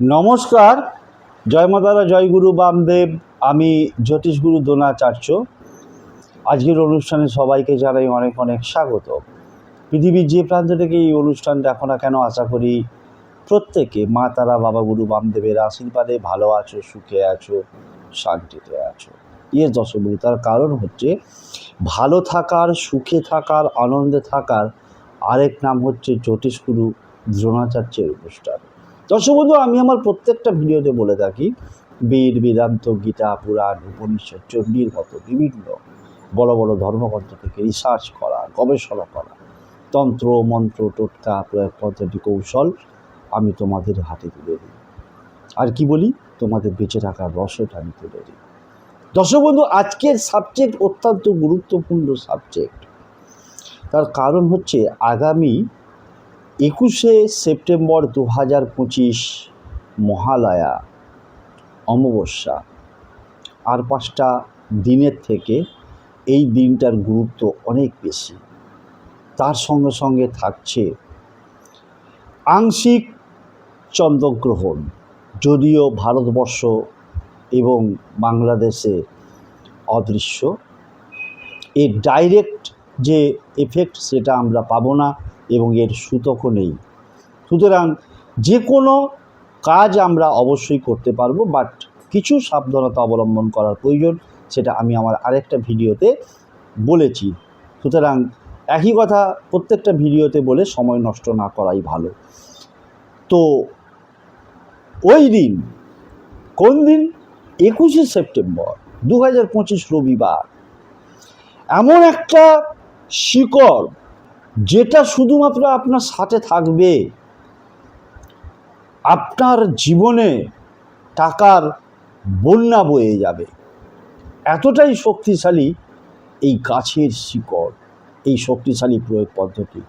নমস্কার। জয় মাতারা জয় গুরু বামদেব। আমি জ্যোতিষগুরু দ্রোণাচার্য। আজকের অনুষ্ঠানে সবাইকে জানাই অনেক অনেক স্বাগত। পৃথিবীর যে প্রান্ত থেকে এই অনুষ্ঠান দেখো না কেন, আশা করি প্রত্যেকে মা, তারা, বাবা, গুরু, বামদেবের আশীর্বাদে ভালো আছো, সুখে আছো, শান্তিতে আছো। ইয়ে দশগুরু তার কারণ হচ্ছে ভালো থাকার, সুখে থাকার, আনন্দে থাকার আরেক নাম হচ্ছে জ্যোতিষগুরু দ্রোণাচার্যের অনুষ্ঠান। দর্শক বন্ধু, আমি আমার প্রত্যেকটা ভিডিওতে বলে থাকি, বেদ, বেদান্ত, গীতা, পুরাণ, উপনিষদ, চণ্ডীর মতো বিভিন্ন বড় বড় ধর্মগ্রন্থ থেকে রিসার্চ করা, গবেষণা করা, তন্ত্র, মন্ত্র, টোটকা, প্রয়োগ পদ্ধতি, কৌশল আমি তোমাদের হাতে তুলে দিই। আর কি বলি? তোমাদের বেঁচে থাকার রসটা আমি তুলে দিই। দর্শক বন্ধু, আজকের সাবজেক্ট অত্যন্ত গুরুত্বপূর্ণ সাবজেক্ট তার কারণ হচ্ছে, আগামী একুশে সেপ্টেম্বর দু হাজার পঁচিশ মহালয়া, অমাবস্যা। আর পাঁচটা দিনের থেকে এই দিনটার গুরুত্ব অনেক বেশি। তার সঙ্গে সঙ্গে থাকছে আংশিক চন্দ্রগ্রহণ, যদিও ভারতবর্ষ এবং বাংলাদেশে অদৃশ্য। এর ডাইরেক্ট যে এফেক্ট সেটা আমরা পাবো না এবং এর সূতকও নেই। সুতরাং যে কোনো কাজ আমরা অবশ্যই করতে পারব বাট কিছু সাবধানতা অবলম্বন করার প্রয়োজন, সেটা আমি আমার আরেকটা ভিডিওতে বলেছি। সুতরাং একই কথা প্রত্যেকটা ভিডিওতে বলে সময় নষ্ট না করাই ভালো। তো ওই দিন, কোন দিন? একুশে সেপ্টেম্বর দু হাজার পঁচিশ রবিবার। এমন একটা শিকড় যেটা শুধুমাত্র আপনার সাথে থাকবে, আপনার জীবনে টাকার বন্যা বয়ে যাবে। এতটাই শক্তিশালী এই গাছের শিকড়, এই শক্তিশালী প্রয়োগ পদ্ধতি।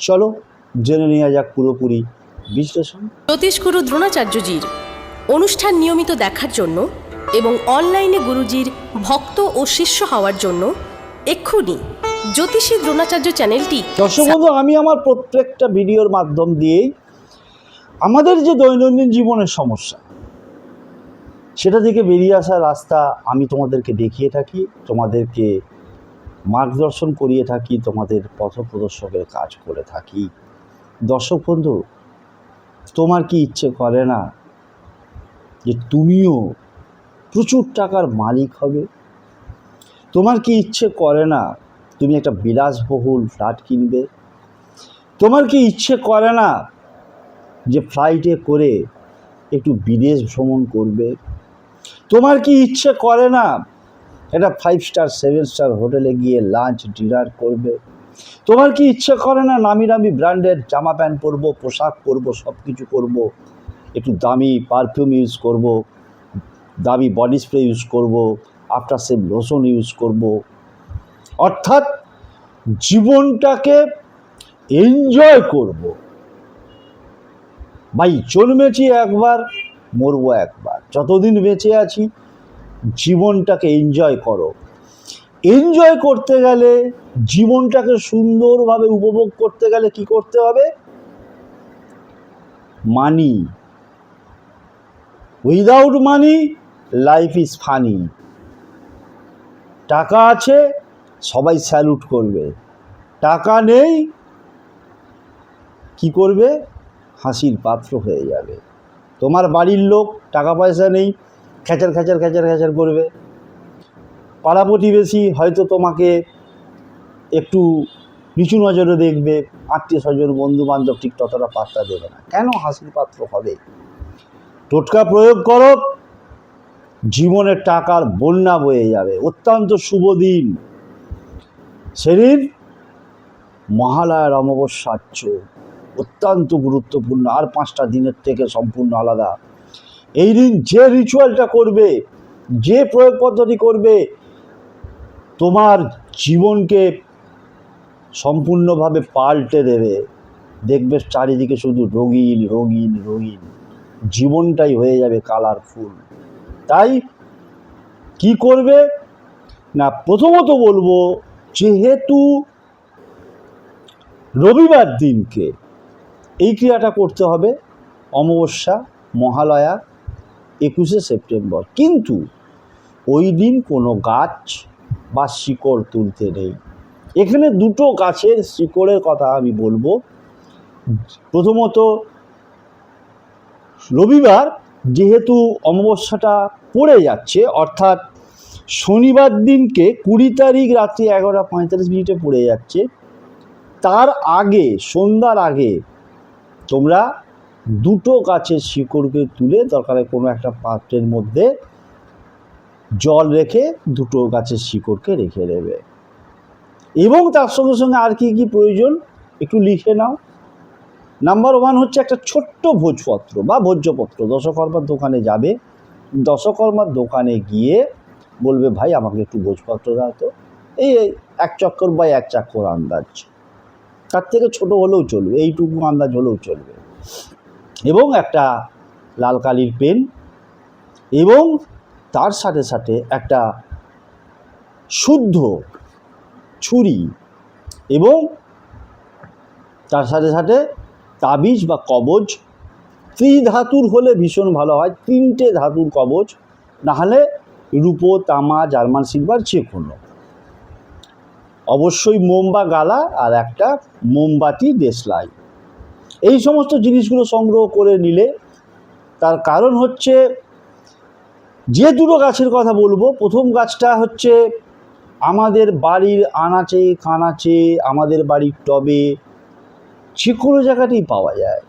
চলো, জেনে নেওয়া যাক পুরোপুরি বিশ্লেষণ। জ্যোতিষগুরু দ্রোণাচার্যজির অনুষ্ঠান নিয়মিত দেখার জন্য এবং অনলাইনে গুরুজির ভক্ত ও শিষ্য হওয়ার জন্য এক্ষুনি জ্যোতিষী দ্রোণাচার্য চ্যানেলটি দর্শক বন্ধু আমি আমার প্রত্যেকটা ভিডিওর মাধ্যম দিয়েই আমাদের যে দৈনন্দিন জীবনের সমস্যা সেটা থেকে বেরিয়ে আসার রাস্তা আমি তোমাদেরকে দেখিয়ে থাকি তোমাদেরকে মার্গদর্শন করিয়ে থাকি তোমাদের পথ পথপ্রদর্শকের কাজ করে থাকি। দর্শক বন্ধু তোমার কি ইচ্ছে করে না যে তুমিও প্রচুর টাকার মালিক হবে? তোমার কি ইচ্ছে করে না তুমি একটা বিলাসবহুল ফ্ল্যাট কিনবে। তোমার কি ইচ্ছে করে না যে ফ্লাইটে করে একটু বিদেশ ভ্রমণ করবে? তোমার কি ইচ্ছে করে না একটা ফাইভ স্টার সেভেন স্টার হোটেলে গিয়ে লাঞ্চ ডিনার করবে? তোমার কি ইচ্ছে করে না নামি দামি ব্র্যান্ডের জামা প্যান্ট পরবো, পোশাক পরবো সব কিছু করব? একটু দামি পারফিউম ইউজ করব, দামি বডি স্প্রে ইউজ করব আফটার সেভ লোশন ইউজ করব। অর্থাৎ জীবনটাকে এনজয় করব। ভাই, জন্মেছি একবার, মরবো একবার। যতদিন বেঁচে আছি, জীবনটাকে এনজয় করো। এনজয় করতে গেলে, জীবনটাকে সুন্দরভাবে উপভোগ করতে গেলে কি করতে হবে? Money without money life is funny টাকা আছে সবাই স্যালুট করবে। টাকা নেই, কি করবে? হাসির পাত্র হয়ে যাবে। তোমার বাড়ির লোক টাকা পয়সা নেই, খেচার খেচার খেচার খেচার করবে। পাড়া প্রতিবেশী হয়তো তোমাকে একটু নিচু নজরে দেখবে, আত্মীয় স্বজন বন্ধু বান্ধব ঠিক ততটা পাত্তা দেবে না। কেন হাসির পাত্র হবে? টোটকা প্রয়োগ করো, জীবনের টাকার বন্যা বয়ে যাবে। অত্যন্ত শুভ দিন। সেদিন মহালয়ার অমাবস্যাচ্য অত্যন্ত গুরুত্বপূর্ণ, আর পাঁচটা দিনের থেকে সম্পূর্ণ আলাদা। এই দিন যে রিচুয়ালটা করবে, যে প্রয়োগ পদ্ধতি করবে, তোমার জীবনকে সম্পূর্ণভাবে পাল্টে দেবে। দেখবে চারিদিকে শুধু রঙিন রঙিন রঙিন। জীবনটাই হয়ে যাবে কালারফুল তাই কি করবে? না, প্রথমত বলব যেহেতু রবিবার দিনকে এই ক্রিয়াটা করতে হবে, অমাবস্যা, মহালয়া, একুশে সেপ্টেম্বর। কিন্তু ওই দিন কোনো গাছ বা শিকড় তুলতে নেই। এখানে দুটো গাছের শিকড়ের কথা আমি বলব। প্রথমত, রবিবার যেহেতু অমাবস্যাটা পড়ে যাচ্ছে, অর্থাৎ শনিবার দিনকে কুড়ি তারিখ রাত্রি এগারোটা পঁয়তাল্লিশ মিনিটে পড়ে যাচ্ছে। তার আগে, সন্ধ্যার আগে তোমরা দুটো গাছের শিকড়কে তুলে দরকারে কোনো একটা পাত্রের মধ্যে জল রেখে দুটো গাছের শিকড়কে রেখে দেবে। এবং তার সঙ্গে সঙ্গে আর কি কি প্রয়োজন একটু লিখে নাও। নাম্বার ওয়ান হচ্ছে একটা ছোট্ট ভোজপত্র বা ভোজ্যপত্র। দশকর্মার দোকানে যাবে। দশকর্মার দোকানে গিয়ে বলবে, ভাই, আমাকে একটু ভোজপত্র দাও তো। এই এই এক চক্কর বা এক চাক্কর আন্দাজ। তার থেকে ছোট হলেও চলবে, এইটুকু আন্দাজ হলেও চলবে। এবং একটা লাল কালির পেন এবং তার সাথে সাথে একটা শুদ্ধ ছুরি এবং তার সাথে সাথে তাবিজ বা কবজ। ত্রিধাতুর হলে ভীষণ ভালো হয়, তিনটে ধাতুর কবজ। নাহলে রূপো, তামা, জার্মান সিলভার যে কোনো। অবশ্যই মোম বা গালা আর একটা মোমবাতি, দেশলাই। এই সমস্ত জিনিসগুলো সংগ্রহ করে নিলে তার কারণ হচ্ছে যে দুটো গাছের কথা বলব, প্রথম গাছটা হচ্ছে আমাদের বাড়ির আনাচে কানাচে আমাদের বাড়ির টবে যে কোনো জায়গাতেই পাওয়া যায়।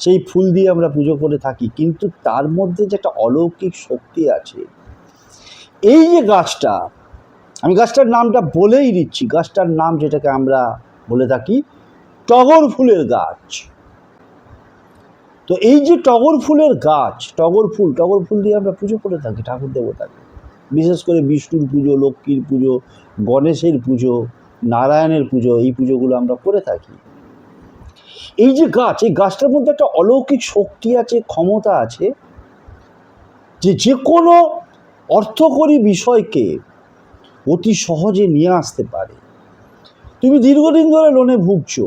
সেই ফুল দিয়ে আমরা পুজো করে থাকি, কিন্তু তার মধ্যে যে একটা অলৌকিক শক্তি আছে এই যে গাছটা, আমি গাছটার নামটা বলেই দিচ্ছি, গাছটার নাম যেটাকে আমরা বলে থাকি টগর ফুলের গাছ। তো এই যে টগর ফুলের গাছ, টগর ফুল টগর ফুল দিয়ে আমরা পুজো করে থাকি, ঠাকুর দেবতাকে। বিশেষ করে বিষ্ণুর পুজো, লক্ষ্মীর পুজো, গণেশের পুজো, নারায়ণের পুজো, এই পুজোগুলো আমরা করে থাকি। এই যে গাছ, এই গাছটার মধ্যে একটা অলৌকিক শক্তি আছে, ক্ষমতা আছে যে যে কোনো অর্থকরী বিষয়কে অতি সহজে নিয়ে আসতে পারে। তুমি দীর্ঘদিন ধরে লোনে ভুগছো,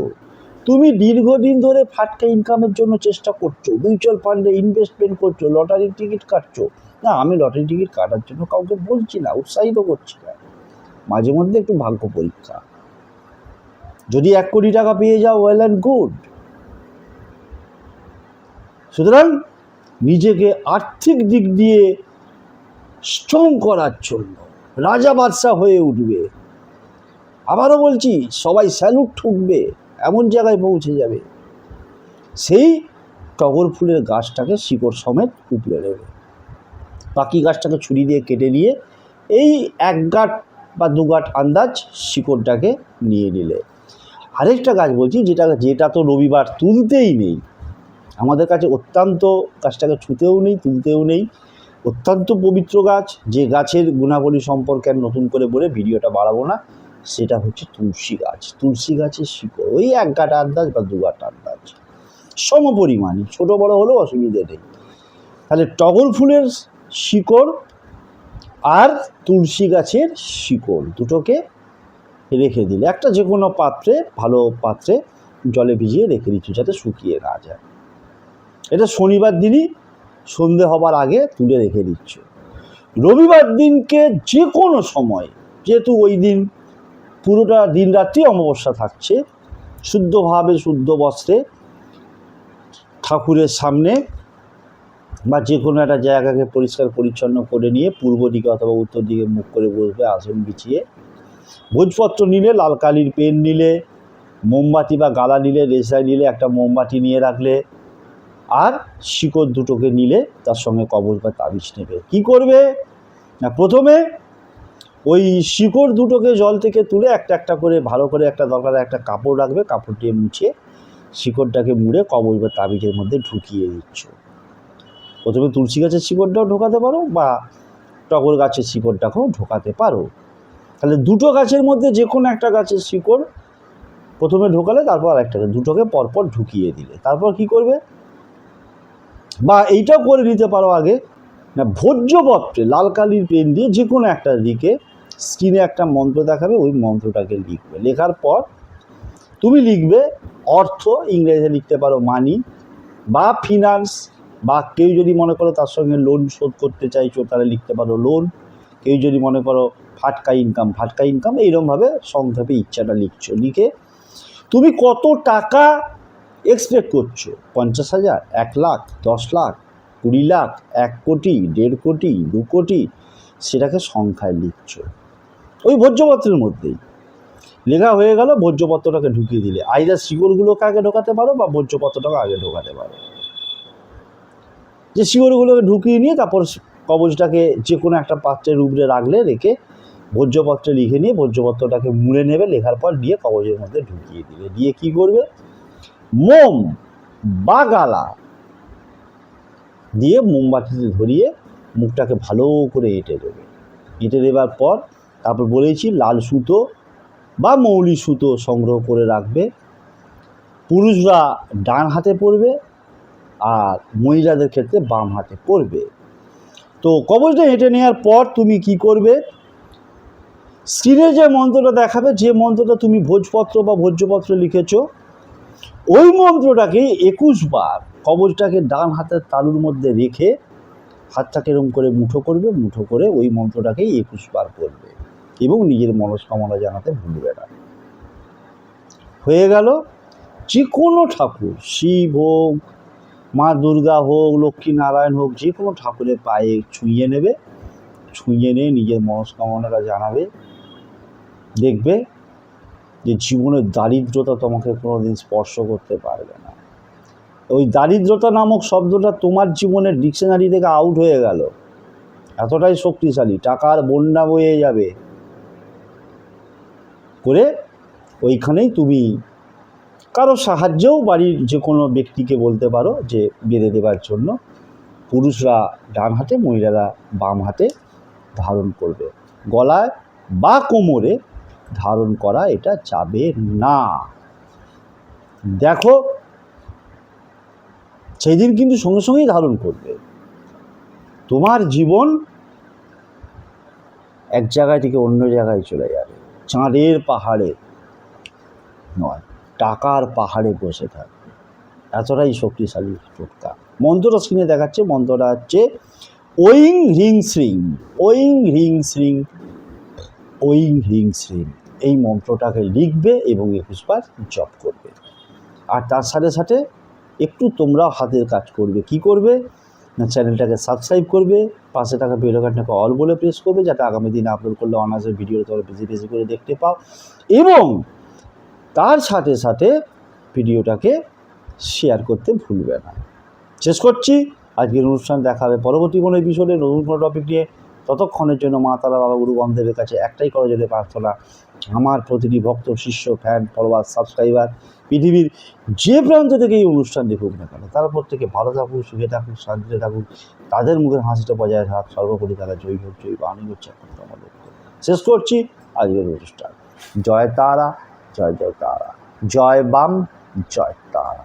তুমি দীর্ঘদিন ধরে ফাটকা ইনকামের জন্য চেষ্টা করছ মিউচুয়াল ফান্ডে ইনভেস্টমেন্ট করছ লটারির টিকিট কাটছো। না, আমি লটারি টিকিট কাটার জন্য কাউকে বলছি না, উৎসাহিত করছি না। মাঝে মধ্যে একটু ভাগ্য পরীক্ষা। যদি এক কোটি টাকা পেয়ে যাও ওয়েল অ্যান্ড গুড সুতরাং নিজেকে আর্থিক দিক দিয়ে স্ট্রং করার জন্য। রাজা বাদশাহ হয়ে উঠবে। আবারও বলছি, সবাই স্যালুট ঠুকবে, এমন জায়গায় পৌঁছে যাবে। সেই টগর ফুলের গাছটাকে শিকড় সমেত উপড়ে নেবে। বাকি গাছটাকে ছুরি দিয়ে কেটে নিয়ে এই এক গাঁট বা দু গাঁট আন্দাজ শিকড়টাকে নিয়ে নিলে। আরেকটা গাছ বলছি, যেটা যেটা তো রবিবার তুলতেই নেই। আমাদের কাছে অত্যন্ত, গাছটাকে ছুতেও নেই, তুলতেও নেই। অত্যন্ত পবিত্র গাছ। যে গাছের গুণাবলী সম্পর্কে আর নতুন করে বলে ভিডিওটা বাড়াবো না, সেটা হচ্ছে তুলসী গাছ। তুলসী গাছের শিকড়, ওই এক গাঁটা আন্দাজ বা দু গাঁটা আন্দাজ। সম পরিমাণই ছোটো বড়ো হলেও অসুবিধে নেই। তাহলে টগর ফুলের শিকড় আর তুলসী গাছের শিকড় দুটোকে রেখে দিলে, একটা যে কোনো পাত্রে, ভালো পাত্রে জলে ভিজিয়ে রেখে দিচ্ছি যাতে শুকিয়ে না যায়। এটা শনিবার দিনই সন্ধে হবার আগে তুলে রেখে দিচ্ছ। রবিবার দিনকে যে কোনো সময়, যেহেতু ওই দিন পুরোটা দিন রাত্রি অমাবস্যা থাকছে, শুদ্ধভাবে শুদ্ধ বস্ত্রে ঠাকুরের সামনে বা যে কোনো একটা জায়গাকে পরিষ্কার পরিচ্ছন্ন করে নিয়ে পূর্ব দিকে অথবা উত্তর দিকে মুখ করে বসবে, আসন বিছিয়ে ভোজপত্র নিলে, লাল কালির পেন নিলে, মোমবাতি বা গালা নিলে রেসাই নিলে, একটা মোমবাতি নিয়ে রাখলে আর শিকড় দুটোকে নিলে তার সঙ্গে কবজ বা তাবিজ নেবে। কি করবে? না, প্রথমে ওই শিকড় দুটোকে জল থেকে তুলে একটা একটা করে ভালো করে একটা দরকার একটা কাপড় রাখবে, কাপড় দিয়ে মুছে শিকড়টাকে মুড়ে কবজ বা তাবিজের মধ্যে ঢুকিয়ে দিচ্ছ। প্রথমে তুলসী গাছের শিকড়টাও ঢোকাতে পারো বা টগর গাছের শিকড়টাকেও ঢোকাতে পারো। তাহলে দুটো গাছের মধ্যে যে কোনো একটা গাছের শিকড় প্রথমে ঢোকালে তারপর আরেকটাকে, দুটোকে পরপর ঢুকিয়ে দিলে। তারপর কি করবে? বা এইটাও করে নিতে পারো আগে। না ভোজ্যপত্রে লাল কালির পেন দিয়ে যে কোনো একটা দিকে স্ক্রিনে একটা মন্ত্র দেখাবে, ওই মন্ত্রটাকে লিখবে। লেখার পর তুমি লিখবে অর্থ, ইংরেজিতে লিখতে পারো মানি বা ফিনান্স বা কেউ যদি মনে করো তার সঙ্গে লোন শোধ করতে চাইছো, তাহলে লিখতে পারো লোন কেউ যদি মনে করো ফাটকা ইনকাম ফাটকা ইনকাম এইরকমভাবে সংক্ষেপে ইচ্ছাটা লিখছো, লিখে তুমি কত টাকা এক্সপেক্ট করছ। পঞ্চাশ হাজার, এক লাখ, দশ লাখ, কুড়ি লাখ, এক কোটি, দেড় কোটি, দু কোটি, সেটাকে সংখ্যায় লিখছো। ওই ভোজ্যপত্রের মধ্যেই। লেখা হয়ে গেল, ভোজ্যপত্রটাকে ঢুকিয়ে দিলে। আইদার শিকড়গুলোকে আগে ঢোকাতে পারো বা ভোজ্যপত্রটাকে আগে ঢোকাতে পারো। যে শিকড়গুলোকে ঢুকিয়ে নিয়ে তারপর কবচটাকে যে কোনো একটা পাত্রের উপরে রাখলে, রেখে ভোজ্যপত্রে লিখে নিয়ে ভোজ্যপত্রটাকে মুড়ে নেবে, লেখার পর দিয়ে কবচের মধ্যে ঢুকিয়ে দিবে। দিয়ে কি করবে? মোম বা গালা দিয়ে মোমবাতিতে ধরিয়ে মুখটাকে ভালো করে এঁটে দেবে। এঁটে দেবার পর তারপর বলেছি লাল সুতো বা মৌলি সুতো সংগ্রহ করে রাখবে। পুরুষরা ডান হাতে পরবে আর মহিলাদের ক্ষেত্রে বাম হাতে পরবে। তো কবচটা হেঁটে নেওয়ার পর তুমি কি করবে? স্ক্রিনে যে মন্ত্রটা দেখাবে, যে মন্ত্রটা তুমি ভোজপত্র বা ভোজ্যপত্র লিখেছো ওই মন্ত্রটাকে একুশ বার কবচটাকে ডান হাতের তালুর মধ্যে রেখে হাতটাকে এরম করে মুঠো করবে, মুঠো করে ওই মন্ত্রটাকেই একুশ বার করবে এবং নিজের মনস্কামনা জানাতে ভুলবে না। হয়ে গেল যে কোনো ঠাকুর, শিব হোক, মা দুর্গা হোক, লক্ষ্মী নারায়ণ হোক যে কোনো ঠাকুরের পায়ে ছুঁয়ে নেবে, ছুঁয়ে নিয়ে নিজের মনস্কামনাটা জানাবে, দেখবে যে জীবনের দারিদ্রতা তোমাকে কোনোদিন স্পর্শ করতে পারবে না। ওই দারিদ্রতা নামক শব্দটা তোমার জীবনের ডিকশনারি থেকে আউট হয়ে গেল। এতটাই শক্তিশালী, টাকার বন্যা বয়ে যাবে। করে ওইখানেই তুমি কারও সাহায্যেও বাড়ির যে কোনো ব্যক্তিকে বলতে পারো যে বেঁধে দেবার জন্য পুরুষরা ডান হাতে, মহিলারা বাম হাতে ধারণ করবে। গলায় বা কোমরে ধারণ করা এটা যাবে না। দেখো সেই দিন কিন্তু সঙ্গে সঙ্গেই ধারণ করবে। তোমার জীবন এক জায়গায় থেকে অন্য জায়গায় চলে যাবে। চাঁদের পাহাড়ে নয়, টাকার পাহাড়ে বসে থাকবে। এতটাই শক্তিশালী টোটকা। মন্ত্রটা স্ক্রিনে দেখাচ্ছে, মন্ত্রটা হচ্ছে ওইং হ্রিং শ্রিং ওইং হ্রিং শ্রিং ওইং হ্রিং শ্রিং। এই মন্ত্রটাকে লিখবে এবং একুশবার জপ করবে। আর তার সাথে সাথে একটু তোমরাও হাতের কাজ করবে। কি করবে? না, চ্যানেলটাকে সাবস্ক্রাইব করবে, পাশে থাকা আইকনটাকে অল বলে প্রেস করবে, যাতে আগামী দিনে আপলোড করলে অনার্সের ভিডিও তোমরা বেশি বেশি করে দেখতে পাও। এবং তার সাথে সাথে ভিডিওটাকে শেয়ার করতে ভুলবে না। শেষ করছি। আজকের অনুষ্ঠান দেখাবে পরবর্তী কোনো এপিসোডে নতুন কোনো টপিক নিয়ে ততক্ষণের জন্য মা তারা বাবা গুরু বন্ধের কাছে একটাই করা যেতে প্রার্থনা, আমার প্রতিটি ভক্ত, শিষ্য ফ্যান ফলোয়ার সাবস্ক্রাইবার পৃথিবীর যে প্রান্ত থেকে এই অনুষ্ঠান দেখুক না কেন, তারা প্রত্যেকে ভালো থাকুক, সুখে থাকুক, শান্তিতে থাকুক, তাদের মুখের হাসিটা বজায় থাক সর্বোপরি তারা জয়ী হোক, জয়ী বাণী হচ্ছে আমার শেষ করছি আজকের অনুষ্ঠান। জয় তারা, জয় জয় তারা জয় বাম, জয় তারা।